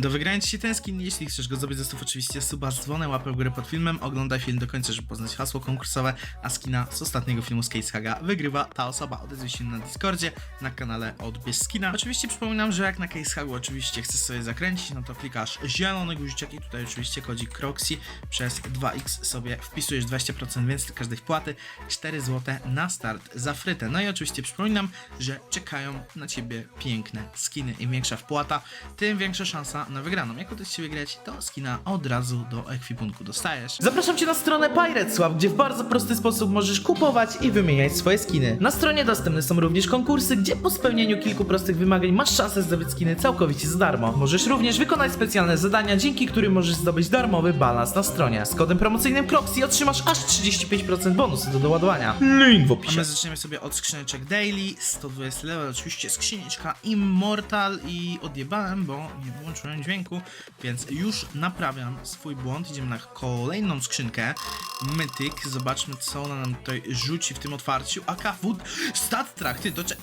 Do wygrania ci się skin, jeśli chcesz go zdobyć, zostaw oczywiście suba z łapę w górę pod filmem, oglądaj film do końca, żeby poznać hasło konkursowe, a skina z ostatniego filmu z Case Haga wygrywa ta osoba. Odezwij się na Discordzie, na kanale Odbierz Skina. Oczywiście przypominam, że jak na Case Hagu oczywiście chcesz sobie zakręcić, no to klikasz zielony guziczek i tutaj oczywiście kodzik Croxy przez 2x sobie wpisujesz 20% więcej każdej wpłaty, 4 zł na start za frytę. No i oczywiście przypominam, że czekają na ciebie piękne skiny. Im większa wpłata, tym większa szansa na wygraną. Jak uda ci się wygrać, to skina od razu do ekwipunku dostajesz. Zapraszam cię na stronę Pirate Swap, gdzie w bardzo prosty sposób możesz kupować i wymieniać swoje skiny. Na stronie dostępne są również konkursy, gdzie po spełnieniu kilku prostych wymagań masz szansę zdobyć skiny całkowicie za darmo. Możesz również wykonać specjalne zadania, dzięki którym możesz zdobyć darmowy balans na stronie. Z kodem promocyjnym Croxy otrzymasz aż 35% bonusu do doładowania. Link w opisie. A my zaczniemy sobie od skrzyneczek Daily, 120 level, oczywiście skrzyneczka Immortal i odjebałem, bo nie włączyłem dźwięku, więc już naprawiam swój błąd. Idziemy na kolejną skrzynkę. Mythic, zobaczmy co ona nam tutaj rzuci w tym otwarciu. AK Food, Stat Track, ty to cze...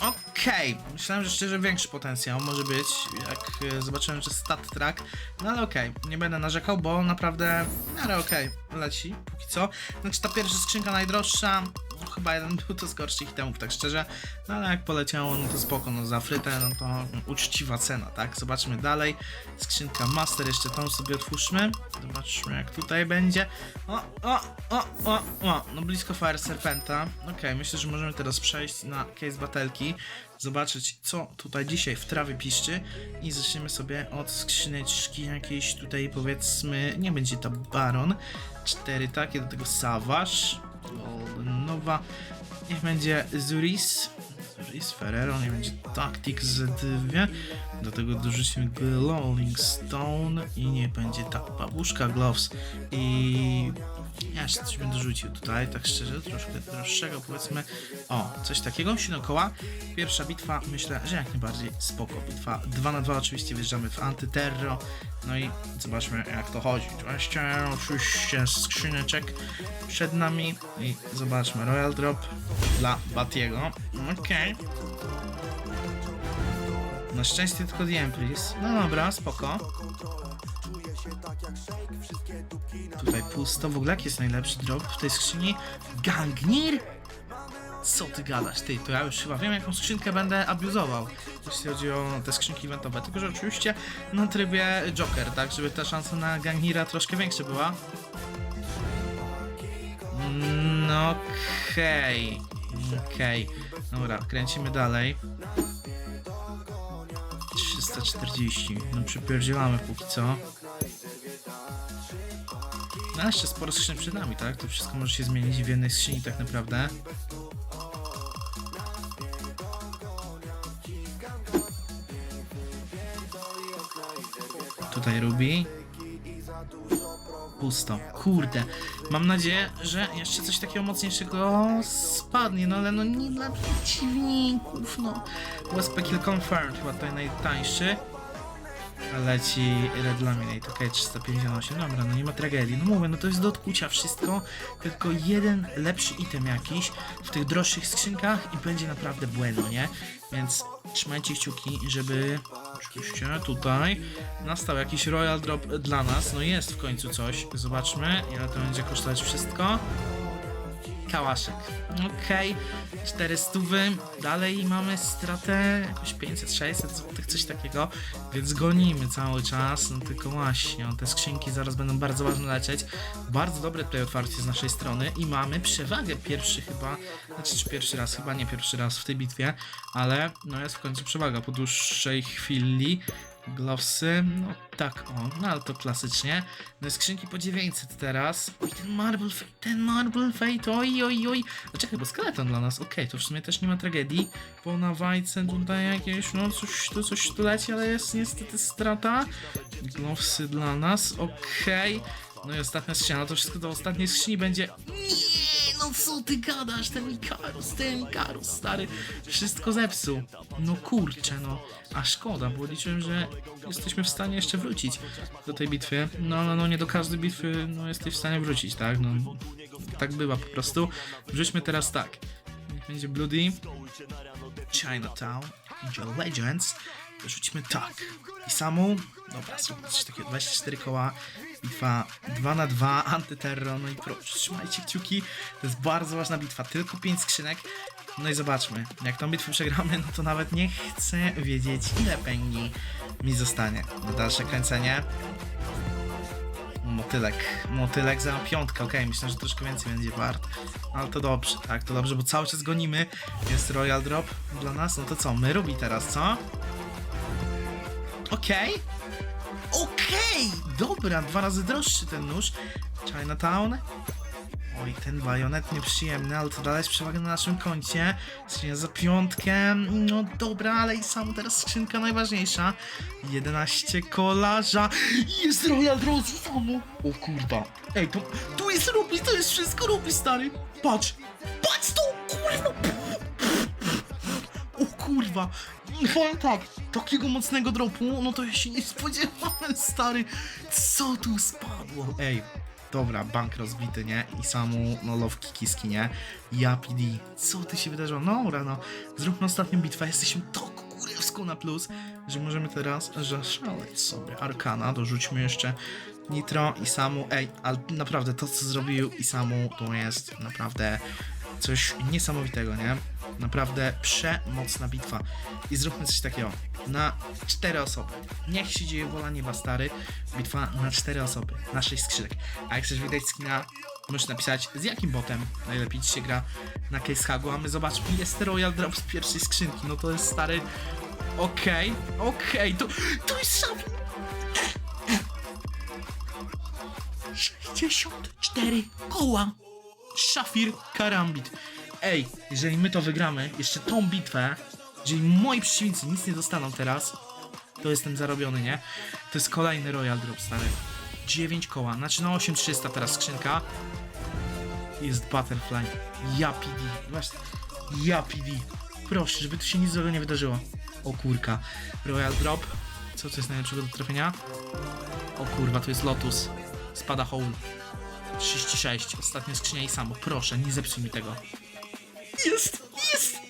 Okej, myślałem, że szczerze większy potencjał może być, jak e, zobaczyłem, że stat track, no ale okej, nie będę narzekał, bo naprawdę, ale okej, leci póki co. Znaczy ta pierwsza skrzynka najdroższa, chyba jeden był to z gorszych itemów, tak szczerze, no ale jak poleciało, no to spoko, no za frytę, no to uczciwa cena, tak? Zobaczmy dalej, skrzynka master, jeszcze tą sobie otwórzmy, zobaczmy jak tutaj będzie. O, o, o, o, o, no blisko Fire Serpenta, okej, myślę, że możemy teraz przejść na case batelki, zobaczyć co tutaj dzisiaj w trawie piszczy i zaczniemy sobie od skrzyneczki jakiejś tutaj powiedzmy, nie będzie to Baron, cztery takie, do tego Savage, Golden Nova, niech będzie Zuris, Zuris Ferrero, niech będzie Tactic Z2, do tego dorzucimy Glowing Stone i nie będzie ta babuszka Gloves i ja jeszcze coś bym dorzucił tutaj, tak szczerze, troszkę droższego powiedzmy. O, coś takiego, koła. Pierwsza bitwa, myślę, że jak najbardziej spoko. Bitwa 2 na 2 oczywiście wjeżdżamy w antyterro. No i zobaczmy jak to chodzi. Oczywiście, oczywiście skrzyneczek przed nami i zobaczmy Royal Drop dla Batiego. Okej. Na szczęście tylko DM, please. No dobra, spoko. Tutaj pusto. W ogóle jaki jest najlepszy drop w tej skrzyni? Gangnir? Co ty gadasz? Ty, to ja już chyba wiem jaką skrzynkę będę abuzował, jeśli chodzi o te skrzynki eventowe. Tylko, że oczywiście na trybie Joker, tak? Żeby ta szansa na Gangnira troszkę większa była. No okej. Okej. Dobra, kręcimy dalej. 340. No przypierdzielamy póki co. No jeszcze sporo skrzyń przed nami, tak? To wszystko może się zmienić w jednej skrzyni tak naprawdę. Tutaj Ruby. Pusto. Kurde. Mam nadzieję, że jeszcze coś takiego mocniejszego spadnie, no ale no nie dla przeciwników, no. USP Kill Confirmed, chyba tutaj najtańszy. Leci Red Laminate, ok, 358, dobra, no nie ma tragedii. No mówię, no to jest do odkucia wszystko, tylko jeden lepszy item jakiś w tych droższych skrzynkach i będzie naprawdę bueno, nie? Więc trzymajcie kciuki, żeby oczywiście tutaj nastał jakiś Royal Drop dla nas. No jest w końcu coś, zobaczmy ile to będzie kosztować wszystko. Kałaszek. Okej, 400. Dalej mamy stratę jakoś 500-600 zł, coś takiego, więc gonimy cały czas. No tylko właśnie, o, te skrzynki zaraz będą bardzo ważne lecieć. Bardzo dobre tutaj otwarcie z naszej strony i mamy przewagę pierwszy chyba, znaczy czy pierwszy raz, chyba nie pierwszy raz w tej bitwie, ale no jest w końcu przewaga po dłuższej chwili. Glowsy, no tak, o, no ale to klasycznie. No skrzynki po 900 teraz. Oj, ten Marble Fate, ten Marble Fate, oj, oj, oj. A czekaj, bo skeleton dla nas, okej, to w sumie też nie ma tragedii. Po nawajce tutaj jakieś, no coś, tu coś tu leci, ale jest niestety strata. Glowsy dla nas, okej. No i ostatnia no to wszystko do ostatniej skrzyni będzie... Nie, no co ty gadasz, ten Ikarus, ten Ikarus, stary, wszystko zepsuł. No kurczę, no, a szkoda, bo liczyłem, że jesteśmy w stanie jeszcze wrócić do tej bitwy. No, no, no, nie do każdej bitwy, no, jesteś w stanie wrócić, tak, no, tak bywa po prostu. Wrzućmy teraz tak, niech będzie Bloody, Chinatown, Joe Legends, Rzućmy tak. I samą. Dobra, zróbmy coś takiego. 24 koła. Bitwa 2 na 2 antyterror. No i proszę, trzymajcie kciuki. To jest bardzo ważna bitwa. Tylko 5 skrzynek. No i zobaczmy. Jak tą bitwę przegramy, no to nawet nie chcę wiedzieć, ile pęgi mi zostanie. Na dalsze kręcenie. Motylek. Motylek za piątkę, okej, myślę, że troszkę więcej będzie wart. Ale to dobrze, tak, to dobrze, bo cały czas gonimy. Jest Royal Drop dla nas, no to co, my robi teraz, co? Okej. Okej, dobra, dwa razy droższy ten nóż. Chinatown. Oj, ten bajonet nieprzyjemny, ale to dalej jest przewaga na naszym koncie. Skrzynia za piątkę. No dobra, ale i sam teraz skrzynka najważniejsza. 11 kolarza. Jest Royal Rose samo. O kurwa. Ej, to, tu jest Ruby, to jest wszystko Ruby, stary. Patrz. Patrz to, kurwa. O kurwa. I powiem tak, takiego mocnego dropu, no to ja się nie spodziewałem, stary. Co tu spadło? Ej, dobra, bank rozbity, nie? I samu, no, love kikiski, nie? Ja PD, co ty się wydarzyło? No, dobra, no, zróbmy ostatnią bitwę, jesteśmy tak kurewsko na plus, że możemy teraz zaszaleć sobie. Arkana, dorzućmy jeszcze Nitro i samu, ej, ale naprawdę to, co zrobił i samu, to jest naprawdę coś niesamowitego, nie? Naprawdę przemocna bitwa. I zróbmy coś takiego. Na cztery osoby. Niech się dzieje wola nieba stary. Bitwa na cztery osoby. Na sześć skrzynek. A jak chcesz wydać skina, możesz napisać z jakim botem najlepiej ci się gra na Case Hagu. A my zobaczmy, jest Royal Drop z pierwszej skrzynki. No to jest stary. Okej, okej, to, to jest szafir. 64 koła. Szafir Karambit. Ej, jeżeli my to wygramy, jeszcze tą bitwę, jeżeli moi przeciwnicy nic nie dostaną teraz, to jestem zarobiony, nie? To jest kolejny Royal Drop, stary. 9 koła, znaczy na 8300 teraz skrzynka. Jest Butterfly. Ja PD. Właśnie. Ja PD. Proszę, żeby tu się nic złego nie wydarzyło. O kurka. Royal Drop. Co to jest najlepszego do trafienia? O kurwa, to jest Lotus. Spada Hole. 36. Ostatnia skrzynia i samo. Proszę, nie zepsuj mi tego. Jest! Jest!